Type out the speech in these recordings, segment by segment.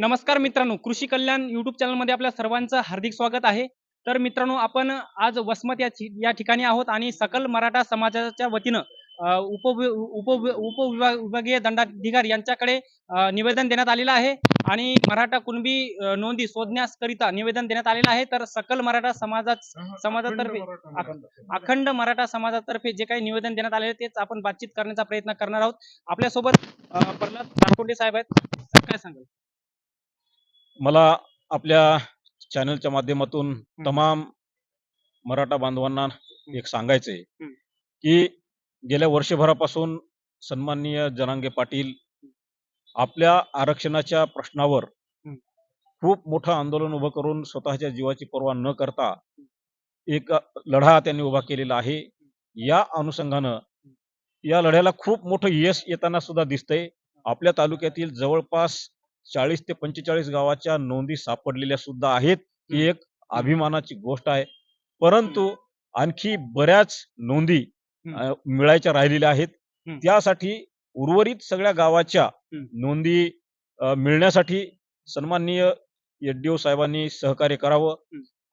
नमस्कार मित्रांनो कृषी कल्याण युट्यूब चॅनलमध्ये आपल्या सर्वांचं हार्दिक स्वागत आहे. तर मित्रांनो आपण आज वसमत या ठिकाणी आहोत आणि सकल मराठा समाजाच्या वतीनं उप उप उपविभाग विभागीय दंडाधिकारी यांच्याकडे निवेदन देण्यात आलेलं आहे. आणि मराठा कुणबी नोंदी शोधण्याकरिता निवेदन देण्यात आलेलं आहे. तर सकल मराठा समाजा समाजातर्फे अखंड मराठा समाजातर्फे जे काही निवेदन देण्यात आले आहे, तेच आपण बातचीत करण्याचा प्रयत्न करणार आहोत. आपल्यासोबत प्रल्हाद साहेब आहेत. काय सांगाल? मला आपल्या चॅनलच्या माध्यमातून तमाम मराठा बांधवांना एक सांगायचंय. की गेल्या वर्षभरापासून सन्माननीय जनांगे पाटील आपल्या आरक्षणाच्या प्रश्नावर. खूप मोठं आंदोलन उभं करून स्वतःच्या जीवाची पर्वा न करता एक लढा त्यांनी उभा केलेला आहे. या अनुषंगानं या लढ्याला खूप मोठं यश येताना सुद्धा दिसतंय. आपल्या तालुक्यातील जवळपास चाळीस ते पंचेचाळीस गावाच्या नोंदी सापडलेल्या सुद्धा आहेत. ही एक अभिमानाची गोष्ट आहे. परंतु आणखी बऱ्याच नोंदी मिळायच्या राहिलेल्या आहेत. त्यासाठी उर्वरित सगळ्या गावाच्या. नोंदी मिळण्यासाठी सन्माननीय एडीओ साहेबांनी सहकार्य करावं.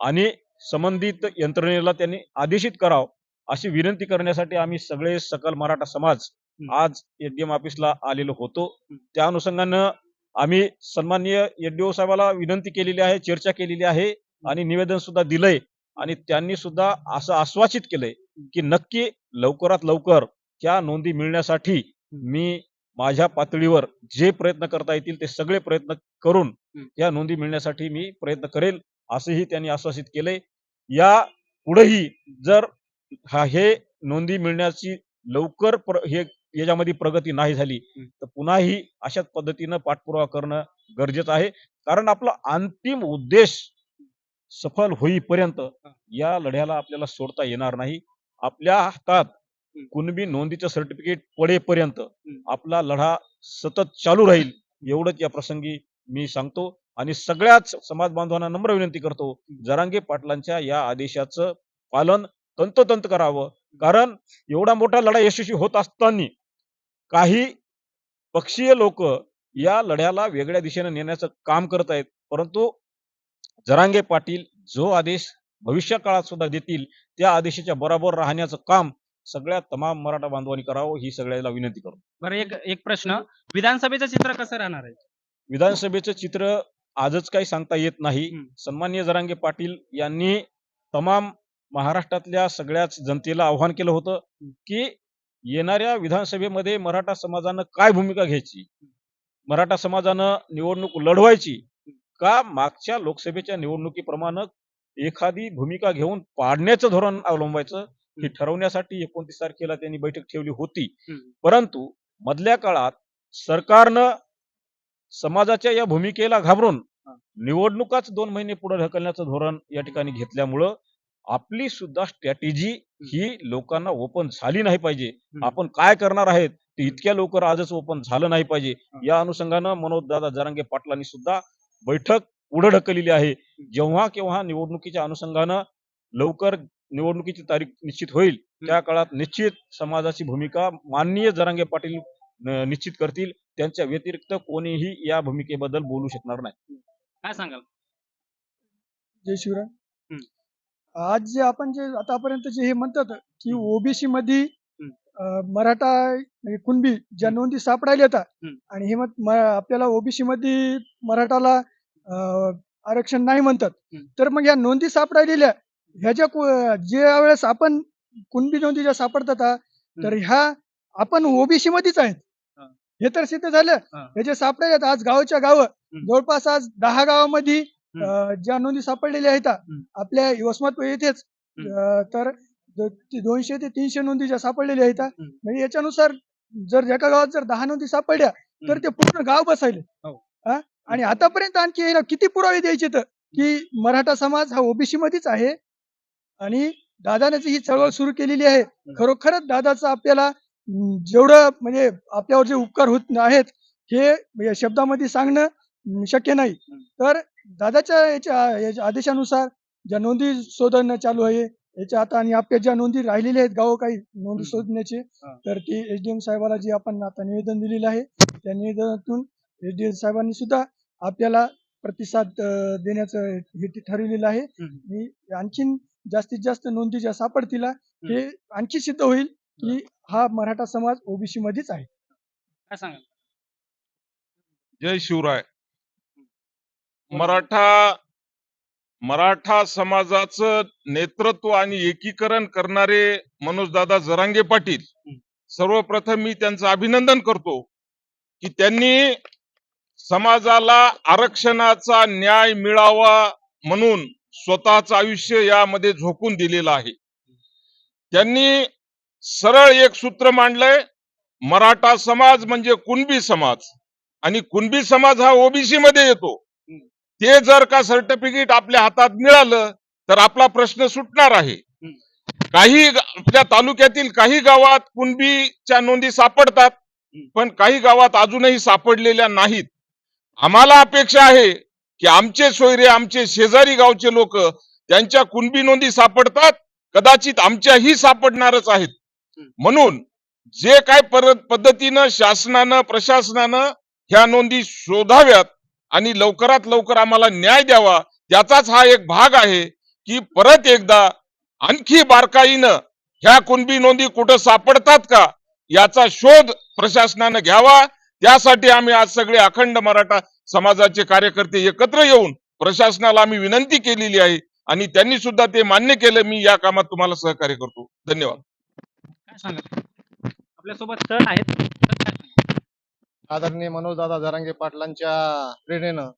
आणि संबंधित यंत्रणेला त्यांनी आदेशित करावं अशी विनंती करण्यासाठी आम्ही सगळे सकल मराठा समाज. आज एडीएम ऑफिसला आलेलो होतो. त्या अनुषंगानं आम्ही सन्माननीय एडीओ साहेबाला विनंती केलेली आहे चर्चा केलेली आहे आणि निवेदन सुद्धा दिलंय. आणि त्यांनी सुद्धा असं आश्वासित केलंय की नक्की लवकरात लवकर त्या नोंदी मिळण्यासाठी मी माझ्या पातळीवर जे प्रयत्न करता येतील ते सगळे प्रयत्न करून या नोंदी मिळण्यासाठी मी प्रयत्न करेल असंही त्यांनी आश्वासित केले या पुढेही जर हा हे नोंदी मिळण्याची लवकर प्र- हे याच्यामध्ये प्रगती नाही झाली तर पुन्हाही अशाच पद्धतीनं पाठपुरावा करणं गरजेचं आहे. कारण आपला अंतिम उद्देश सफल होईपर्यंत या लढ्याला आपल्याला सोडता येणार नाही. आपल्या हातात कुणबी नोंदीचं सर्टिफिकेट पडेपर्यंत आपला लढा सतत चालू राहील एवढंच या प्रसंगी मी सांगतो. आणि सगळ्याच समाज बांधवांना नम्र विनंती करतो जरांगे पाटलांच्या या आदेशाचं पालन तंतोतंत करावं. कारण एवढा मोठा लढा यशस्वी होत असताना काही पक्षीय लोक या लढ्याला वेगळ्या दिशेने नेण्याचं काम करत आहेत. परंतु जरांगे पाटील जो आदेश भविष्य काळात सुद्धा देतील त्या आदेशाच्या बरोबर राहण्याचं काम सगळ्या तमाम मराठा बांधवांनी करावं ही सगळ्याला विनंती करतो. बरं एक एक प्रश्न. विधानसभेचं चित्र कसं राहणार आहे? विधानसभेचं चित्र आजच काही सांगता येत नाही. सन्मान्य जरांगे पाटील यांनी तमाम महाराष्ट्रातल्या सगळ्याच जनतेला आव्हान केलं होतं की येणाऱ्या विधानसभेमध्ये मराठा समाजानं काय भूमिका घ्यायची? मराठा समाजानं निवडणूक लढवायची? का मागच्या लोकसभेच्या निवडणुकीप्रमाणे एखादी भूमिका घेऊन पाडण्याचं धोरण अवलंबायचं? हे ठरवण्यासाठी एकोणतीस तारखेला त्यांनी बैठक ठेवली होती. परंतु मधल्या काळात सरकारनं समाजाच्या या भूमिकेला घाबरून निवडणुकाच दोन महिने पुढे ढकलण्याचं धोरण या ठिकाणी घेतल्यामुळं आपली सुद्धा स्ट्रॅटेजी ही. लोकांना ओपन झाली नाही पाहिजे. आपण काय करणार आहेत? ते इतक्या लवकर आजच ओपन झालं नाही पाहिजे. या अनुषंगानं मनोज दादा जरांगे पाटलांनी सुद्धा बैठक पुढे ढकललेली आहे. जेव्हा केव्हा निवडणुकीच्या अनुषंगानं लवकर निवडणुकीची तारीख निश्चित होईल त्या काळात निश्चित समाजाची भूमिका माननीय जरांगे पाटील निश्चित करतील. त्यांच्या व्यतिरिक्त कोणीही या भूमिकेबद्दल बोलू शकणार नाही. काय सांगाल? जय शिवराम हम्म. आज जे आपण जे आतापर्यंत जे हे म्हणतात की ओबीसी मध्ये मराठा म्हणजे कुणबी ज्या नोंदी सापडायला येतात. आणि हे मत म- आपल्याला ओबीसी मध्ये मराठाला आरक्षण नाही म्हणतात. तर मग या नोंदी सापडायलेल्या ह्याच्या ज्या वेळेस आपण कुणबी नोंदी ज्या सापडतात तर ह्या आपण ओबीसी मध्येच आहेत हा. तर सिद्ध झालं हा. जे सापडायलेत आज गावच्या गाव जवळपास आज दहा गावामध्ये ज्या नोंदी सापडलेल्या आहेत. आपल्या वसमत येथेच तर दोनशे ते तीनशे नोंदी ज्या सापडलेल्या आहेत. म्हणजे याच्यानुसार जर एका गावात जर दहा नोंदी सापडल्या तर ते पूर्ण गाव बसायले. हो. आणि आतापर्यंत आणखी किती पुरावे द्यायचे तर की मराठा समाज हा ओबीसी मध्येच आहे आणि दादाने जी ही चळवळ सुरू केलेली आहे. खरोखरच दादाचं आपल्याला जेवढं म्हणजे आपल्यावर जे उपकार होत आहेत हे या शब्दामध्ये सांगणं शक्य नाही. तर दादाच्या याच्या याच्या आदेशानुसार ज्या नोंदी शोधणं चालू आहे याच्या आता आणि आपल्या ज्या नोंदी राहिलेल्या आहेत गाव काही नोंदी. शोधण्याचे हा. तर ती एच डी एम साहेबाला जे आपण आता निवेदन दिलेलं आहे त्या निवेदनातून एच डी एम साहेबांनी सुद्धा आपल्याला प्रतिसाद देण्याचं हे ते ठरवलेलं आहे. आणि आणखीन जास्तीत जास्त नोंदी ज्या सापडतील हे आणखी सिद्ध होईल की हा मराठा समाज ओबीसी मध्येच आहे काय सांगाल जय शिवराय मराठा मराठा समाजाचं नेतृत्व आणि एकीकरण करणारे मनोजदादा जरांगे पाटील. सर्वप्रथम मी त्यांचं अभिनंदन करतो की त्यांनी समाजाला आरक्षणाचा न्याय मिळावा म्हणून स्वतःचं आयुष्य यामध्ये झोकून दिलेलं आहे. त्यांनी सरळ एक सूत्र मांडलंय मराठा समाज म्हणजे कुणबी समाज आणि कुणबी समाज हा ओबीसी मध्ये येतो. ते जर का सर्टिफिकेट आपल्या हातात मिळालं तर आपला प्रश्न सुटणार आहे. काही आपल्या तालुक्यातील काही गावात कुणबीच्या नोंदी सापडतात पण काही गावात अजूनही सापडलेल्या नाहीत. आम्हाला अपेक्षा आहे की आमचे सोयरे आमचे शेजारी गावचे लोक त्यांच्या कुणबी नोंदी सापडतात कदाचित आमच्याही सापडणारच आहेत. म्हणून जे काय पद्धतीनं शासनानं प्रशासनानं ह्या नोंदी शोधाव्यात आणि लवकरात लवकर आम्हाला न्याय द्यावा. त्याचाच हा एक भाग आहे की परत एकदा आणखी बारकाईनं ह्या कुणबी नोंदी कुठं सापडतात का याचा शोध प्रशासनानं घ्यावा. त्यासाठी आम्ही आज सगळे अखंड मराठा समाजाचे कार्यकर्ते एकत्र येऊन प्रशासनाला आम्ही विनंती केलेली आहे आणि त्यांनी सुद्धा ते मान्य केलं. मी या कामात तुम्हाला सहकार्य करतो. धन्यवाद. काय सांगाल? आपल्यासोबत सर आहेत. आदरणीय मनोजदादा जरांगे पाटलांच्या प्रेरणेनं.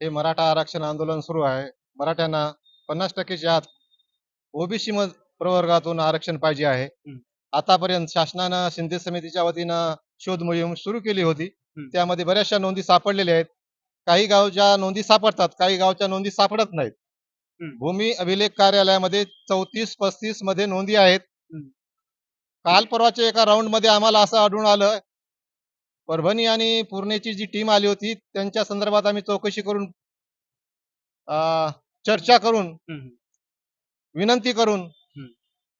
हे मराठा आरक्षण आंदोलन सुरू आहे मराठ्यांना पन्नास टक्केच्या आत ओबीसी प्रवर्गातून आरक्षण पाहिजे आहे. आतापर्यंत शासनानं शिंदे समितीच्या वतीनं शोध मोहीम सुरू केली होती. त्यामध्ये बऱ्याचशा नोंदी सापडलेल्या आहेत काही गावच्या नोंदी सापडतात काही गावच्या नोंदी सापडत नाहीत. भूमी अभिलेख कार्यालयामध्ये चौतीस पस्तीसमध्ये नोंदी आहेत. काल परवाच्या एका राऊंडमध्ये आम्हाला असं आढळून आलं परभणी आणि पूर्णेची जी टीम आली होती त्यांच्या संदर्भात आम्ही चौकशी करून अं, चर्चा करून हम्म. विनंती करून.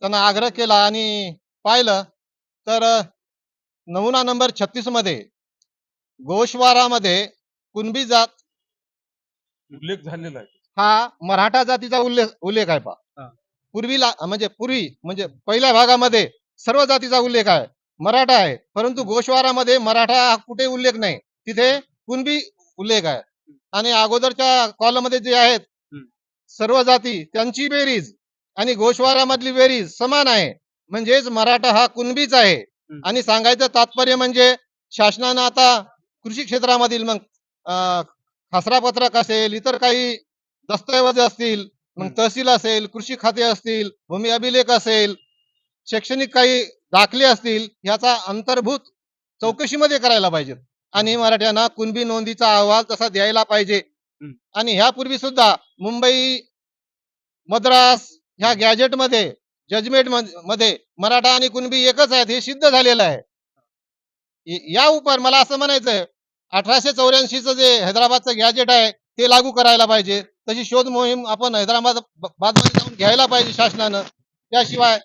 त्यांना आग्रह केला आणि पाहिलं तर अं, नमुना नंबर छत्तीसमध्ये गोशवारामध्ये कुणबी जात उल्लेख झालेला आहे हा मराठा जातीचा उल्लेख उल्लेख आहे पा हा. पूर्वीला म्हणजे पूर्वी म्हणजे पहिल्या भागामध्ये सर्व जातीचा उल्लेख आहे मराठा आहे. परंतु गोशवारामध्ये मराठा हा कुठे उल्लेख नाही. तिथे कुणबी उल्लेख आहे. आणि अगोदरच्या कॉलममध्ये जे आहेत. सर्व जाती त्यांची बेरीज आणि गोशवारामधली बेरीज समान आहे. म्हणजेच मराठा हा कुणबीच आहे. आणि सांगायचं तात्पर्य म्हणजे शासनानं आता कृषी क्षेत्रामधील मग खसरा पत्रक असेल इतर काही दस्तऐवज असतील मग तहसील असेल कृषी खाते असतील भूमी अभिलेख असेल शैक्षणिक काही दाखले असतील याचा अंतर्भूत चौकशीमध्ये करायला पाहिजेत. आणि मराठ्यांना कुणबी नोंदीचा अहवाल तसा द्यायला पाहिजे. आणि ह्यापूर्वी सुद्धा मुंबई मद्रास ह्या गॅजेटमध्ये जजमेंटमध्ये मराठा आणि कुणबी एकच आहेत हे सिद्ध झालेलं आहे. य- उपर मला असं म्हणायचंय अठराशे चौऱ्याऐंशीचं जे हैदराबादचं गॅजेट आहे ते लागू करायला पाहिजे. तशी शोध मोहीम आपण हैदराबाद बादमध्ये जाऊन घ्यायला पाहिजे शासनानं. त्याशिवाय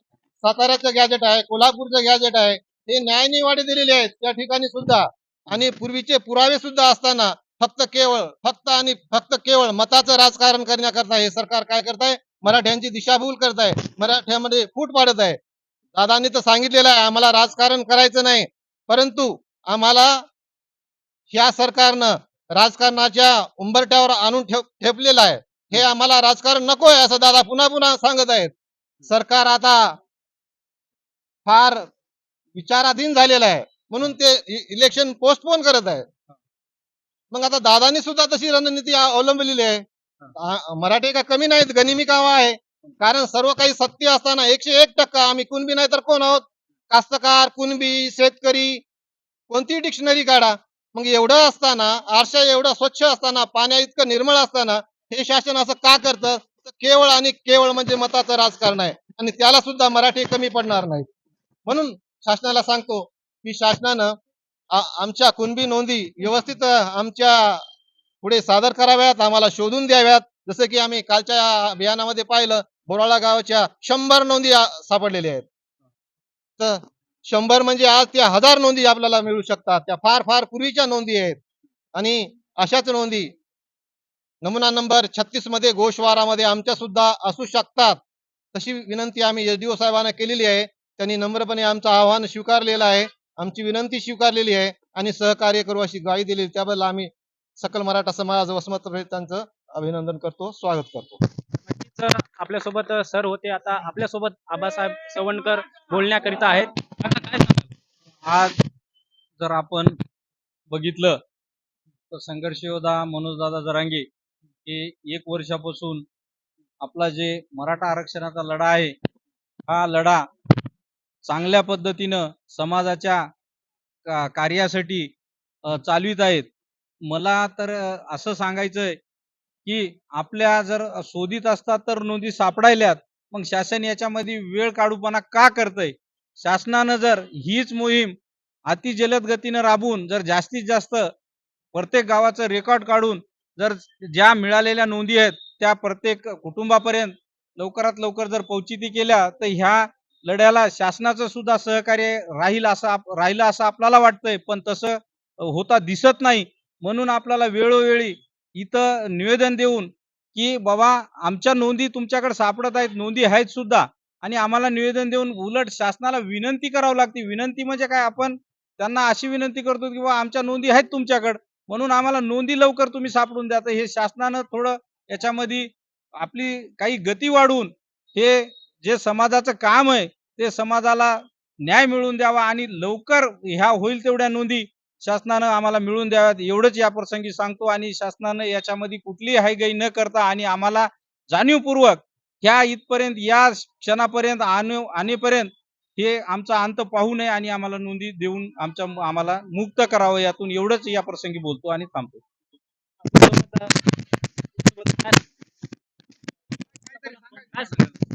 साताऱ्याचं गॅजेट आहे कोल्हापूरचं गॅजेट आहे. हे न्यायनिवाडे दिलेले आहेत त्या ठिकाणी सुद्धा. आणि पूर्वीचे पुरावे सुद्धा असताना फक्त केवळ फक्त आणि फक्त केवळ मताचं राजकारण करण्याकरता हे सरकार काय करत आहे मराठ्यांची दिशाभूल करत आहे मराठ्यामध्ये फूट पाडत आहे. दादांनी तर सांगितलेलं आहे आम्हाला राजकारण करायचं नाही. परंतु आम्हाला या सरकारनं राजकारणाच्या उंबरट्यावर आणून ठेव ठेपलेलं आहे. हे आम्हाला राजकारण नको आहे असं दादा पुन्हा पुन्हा सांगत आहेत. सरकार आता फार विचाराधीन झालेलं आहे. म्हणून ते इलेक्शन पोस्टपोन करत आहे. मग आता दादानी सुद्धा तशी रणनीती अवलंबलेली आहे. मराठे का कमी नाहीत गनिमी कावा आहे? कारण सर्व काही सत्य असताना एकशे एक टक्का आम्ही कुणबी नाही तर कोण आहोत? कास्तकार कुणबी शेतकरी कोणती डिक्शनरी काढा. मग एवढं असताना आरशा एवढं स्वच्छ असताना पाण्या इतकं निर्मळ असताना हे शासन असं का करतं? केवळ आणि केवळ म्हणजे मताचं राजकारण आहे. आणि त्याला सुद्धा मराठी कमी पडणार नाही म्हणून शासनाला सांगतो की शासनानं आमच्या कुणबी नोंदी व्यवस्थित आमच्या पुढे सादर कराव्यात आम्हाला शोधून द्याव्यात. जसं की आम्ही कालच्या अभियानामध्ये पाहिलं बोराळा गावाच्या शंभर नोंदी सापडलेल्या आहेत. तर शंभर म्हणजे आज त्या हजार नोंदी आपल्याला मिळू शकतात. त्या फार फार पूर्वीच्या नोंदी आहेत. आणि अशाच नोंदी नमुना नंबर छत्तीसमध्ये गोशवारामध्ये आमच्या सुद्धा असू शकतात. तशी विनंती आम्ही एसडीओ साहेबांना केलेली आहे. त्यांनी नम्रपणे आमचं आव्हान स्वीकारलेलं आहे. आमची विनंती स्वीकारलेली आहे आणि सहकार्य करू अशी ग्वाही दिली त्याबद्दल आम्ही सकल मराठा समाज वसमत त्यांचं अभिनंदन करतो स्वागत करतो. नक्कीच आपल्यासोबत सर होते. आता आपल्यासोबत आबासाहेब चवणकर बोलण्याकरिता आहेत? आज जर आपण बघितलं तर संघर्ष योद्धा मनोजदादा जरांगे हे एक वर्षापासून आपला जे मराठा आरक्षणाचा लढा आहे हा लढा चांगल्या पद्धतीनं समाजाच्या का- कार्यासाठी चालवित आहेत. मला तर असं सांगायचंय की आपल्या जर शोधित असतात तर नोंदी सापडायल्यात. मग शासन याच्यामध्ये वेळ काढूपणा का करतंय? शासनानं जर हीच मोहीम अति जलद गतीनं राबवून जर जास्तीत जास्त प्रत्येक गावाचं रेकॉर्ड काढून जर ज्या मिळालेल्या नोंदी आहेत त्या प्रत्येक कुटुंबापर्यंत लवकरात लवकर जर पोचिती केल्या तर ह्या लढ्याला शासनाचं सुद्धा सहकार्य राहील असं राहिलं असं आपल्याला वाटतंय. पण तसं होता दिसत नाही. म्हणून आपल्याला वेळोवेळी इथं निवेदन देऊन की बाबा आमच्या नोंदी तुमच्याकडे सापडत आहेत. नोंदी आहेत सुद्धा. आणि आम्हाला निवेदन देऊन उलट शासनाला विनंती करावी लागते. विनंती म्हणजे काय? आपण त्यांना अशी विनंती करतो की बाबा आमच्या नोंदी आहेत तुमच्याकडे. म्हणून आम्हाला नोंदी लवकर तुम्ही सापडून द्या. तर हे शासनानं थोडं याच्यामध्ये आपली काही गती वाढवून हे जे समाजाचं काम आहे ते समाजाला न्याय मिळवून द्यावा आणि लवकर ह्या होईल तेवढ्या नोंदी शासनानं आम्हाला मिळून द्याव्यात एवढंच या प्रसंगी सांगतो आणि शासनानं याच्यामध्ये कुठलीही हायगई न करता आणि आम्हाला जाणीवपूर्वक ह्या इथपर्यंत या क्षणापर्यंत आणू आणेपर्यंत हे आमचा अंत पाहू नये आणि आम्हाला नोंदी देऊन आमच्या आम्हाला मुक्त करावं यातून एवढंच या प्रसंगी बोलतो आणि थांबतो काय सांगाल?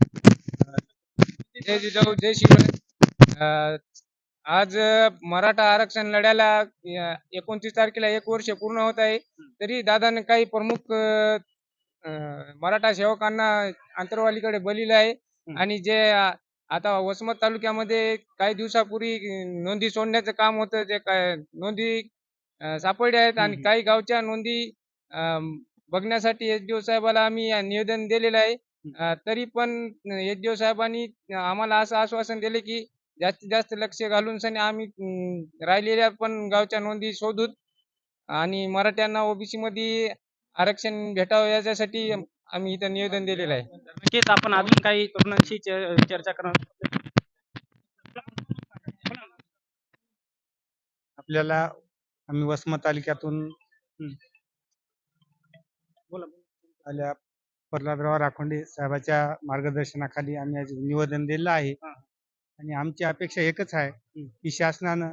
जय जिजाऊ जय शिवराय. आज मराठा आरक्षण लढ्याला एकोणतीस तारखेला एक वर्ष पूर्ण होत आहे. तरी दादाने काही प्रमुख मराठा सेवकांना आंतरवालीकडे बलिलं आहे. आणि जे आता वसमत तालुक्यामध्ये काही दिवसापूर्वी नोंदी सोडण्याचं काम होतं. ते काय नोंदी सापडल्या आहेत. आणि काही गावच्या नोंदी अं, बघण्यासाठी एस डी ओ साहेबाला आम्ही निवेदन दिलेलं आहे. तरी पण एस डी ओ साहेबांनी आम्हाला असं आश्वासन दिले की जास्तीत जास्त लक्ष घालून सनी आम्ही राहिलेल्या पण गावच्या नोंदी शोधूत आणि मराठ्यांना ओबीसी मध्ये आरक्षण भेटावं याच्यासाठी आम्ही इथं निवेदन दिलेलं आहे. नक्कीच. आपण अजून काही तरुणांशी च- चर्चा करणार आपल्याला आम्ही वसमत तालुक्यातून बोला. आल्या प्रल्हादराव राखोंडे साहेबाच्या मार्गदर्शनाखाली आम्ही आज निवेदन दिलं आहे. हा. आणि आमची अपेक्षा एकच आहे की शासनानं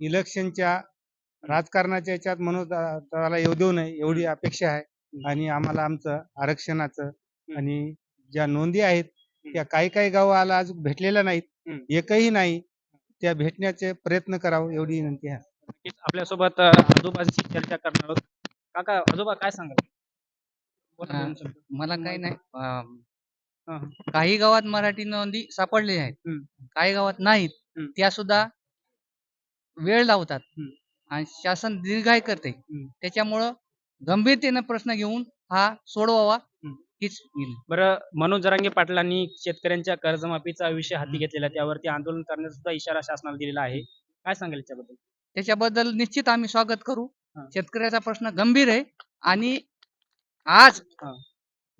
इलेक्शनच्या राजकारणाच्या याच्यात म्हणून त्याला येऊ देऊ नये एवढी अपेक्षा आहे. आणि आम्हाला आमचं आरक्षणाचं आणि ज्या नोंदी आहेत त्या काही काही गावाला अजून भेटलेल्या नाहीत. एकही नाही त्या भेटण्याचे प्रयत्न करावं एवढी विनंती आहे. नक्कीच. आपल्यासोबत अ, आजोबांशी चर्चा करणार आहोत. काका आजोबा काय सांगाल बोला. दोन शब्द. मला काही नाही अं, हा. काही गावात मराठी नोंदी सापडलेल्या आहेत हम्म. काही गावात नाहीत हम्म. त्या सुद्धा वेळ लावतात हम्म. आणि शासन दीर्घाय करते हम्म. त्याच्यामुळं गंभीरतेनं प्रश्न घेऊन हा सोडवावा. हीच विनंती. बरं मनोज जरांगे पाटलांनी शेतकऱ्यांच्या कर्जमाफीचा विषय हाती घेतलेला. त्यावरती आंदोलन करण्याचा सुद्धा इशारा शासनाला दिलेला आहे काय सांगाल याच्याबद्दल त्याच्याबद्दल निश्चित आम्ही स्वागत करू हा. शेतकऱ्याचा प्रश्न गंभीर आहे आणि आज.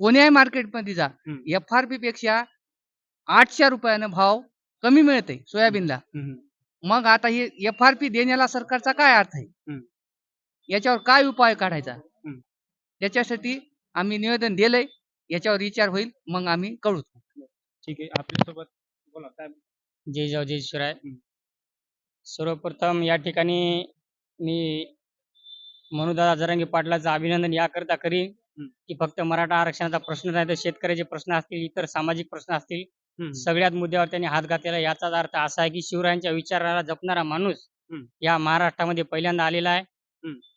कोण्याही मार्केटमध्ये जा. एफ आर पी पेक्षा आठशे रुपयानं भाव कमी मिळते सोयाबीनला. मग आता हे एफ आर पी देण्याला सरकारचा काय अर्थ आहे. याच्यावर काय उपाय काढायचा. त्याच्यासाठी आम्ही निवेदन दिलंय. याच्यावर विचार होईल. मग आम्ही कळू. ठीक आहे. आपल्यासोबत बोला. काय? जय जाऊ जय शिवराय सर्वप्रथम या ठिकाणी मी मनुदादा जरांगे पाटलाचं अभिनंदन याकरता करीन. की फक्त मराठा आरक्षणाचा प्रश्न नाही तर शेतकऱ्याचे प्रश्न असतील इतर सामाजिक प्रश्न असतील हम्म. सगळ्याच मुद्द्यावर त्यांनी हात घातलेला. याचाच अर्थ असा आहे की शिवरायांच्या विचाराला जपणारा माणूस. या महाराष्ट्रामध्ये पहिल्यांदा आलेला आहे.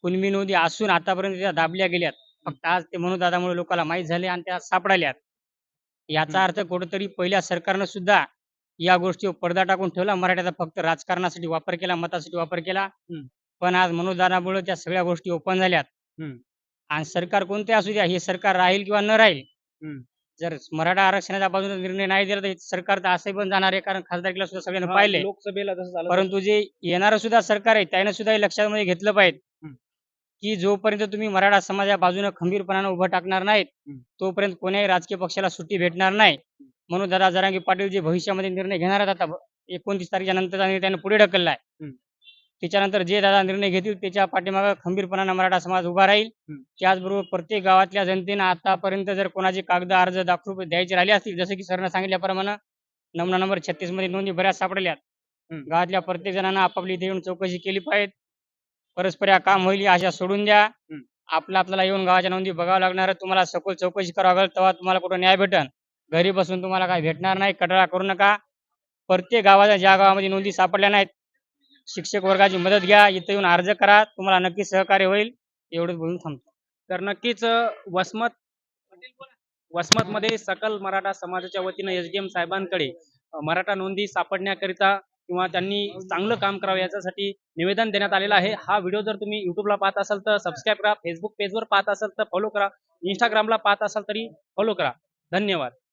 कुणबी नोंदी असून आतापर्यंत त्या दाबल्या गेल्यात फक्त आज ते मनुदादामुळे लोकांना माहीत झाले आणि त्या सापडाल्यात याचा अर्थ कुठेतरी पहिल्या सरकारनं सुद्धा या गोष्टीवर पडदा टाकून ठेवला मराठ्याचा फक्त राजकारणासाठी वापर केला मतासाठी वापर केला पण आज मनोदानामुळे त्या सगळ्या गोष्टी ओपन झाल्यात. आणि सरकार कोणते असू द्या हे सरकार राहील किंवा न राहील हम्म. जर मराठा आरक्षणाच्या बाजूने निर्णय नाही दिला तर हे सरकार तर असंही पण जाणार आहे कारण खासदारकीला सुद्धा सगळ्यांना हा, पाहिले लोकसभेला जसं झालं परंतु जे येणारं सुद्धा सरकार आहे त्याने सुद्धा हे लक्षात मध्ये घेतलं पाहिजे हम्म. की जोपर्यंत तुम्ही मराठा समाजा बाजूने खंबीरपणाने उभं टाकणार नाहीत हम्म. तोपर्यंत कोण्याही राजकीय पक्षाला सुट्टी भेटणार नाही म्हणून दादा जरांगी पाटील जे भविष्यामध्ये निर्णय घेणार आहेत आता एकोणतीस तारखेच्या नंतरचा निर्णय त्याने पुढे ढकलला आहे हम्म. त्याच्यानंतर जे दादा निर्णय घेतील त्याच्या पाठीमागे खंबीरपणाने मराठा समाज उभा राहील. त्याचबरोबर प्रत्येक गावातल्या जनतेनं आतापर्यंत जर कोणाचे कागद अर्ज दाखल द्यायचे राहिले असतील जसं की सरनं सांगितल्याप्रमाणे नमुना नंबर छत्तीसमध्ये नोंदी बऱ्याच सापडल्यात. गावातल्या प्रत्येक जणांना आपापली इथे येऊन चौकशी केली पाहिजे. परस्पर या काम होईल आशा सोडून द्या. आपलं आपल्याला येऊन गावाच्या नोंदी बघावं लागणार. तुम्हाला सखोल चौकशी करावं लागेल तेव्हा तुम्हाला कुठं न्याय भेटन. घरी बसून तुम्हाला काय भेटणार नाही कटाळा करू नका. प्रत्येक गावाच्या ज्या गावामध्ये नोंदी सापडल्या नाहीत शिक्षक वर्गाची मदत घ्या इथं येऊन अर्ज करा तुम्हाला नक्की सहकार्य होईल एवढंच बोलून थांबतो. तर नक्कीच वसमत वसमत मध्ये सकल मराठा समाजाच्या वतीनं एस डी एम साहेबांकडे मराठा नोंदी सापडण्याकरिता किंवा त्यांनी चांगलं काम करावं याच्यासाठी निवेदन देण्यात आलेलं आहे. हा व्हिडिओ जर तुम्ही युट्यूबला पाहत असाल तर सबस्क्राईब करा फेसबुक पेजवर पाहत असाल तर फॉलो करा इंस्टाग्रामला पाहत असाल तरी फॉलो करा. धन्यवाद.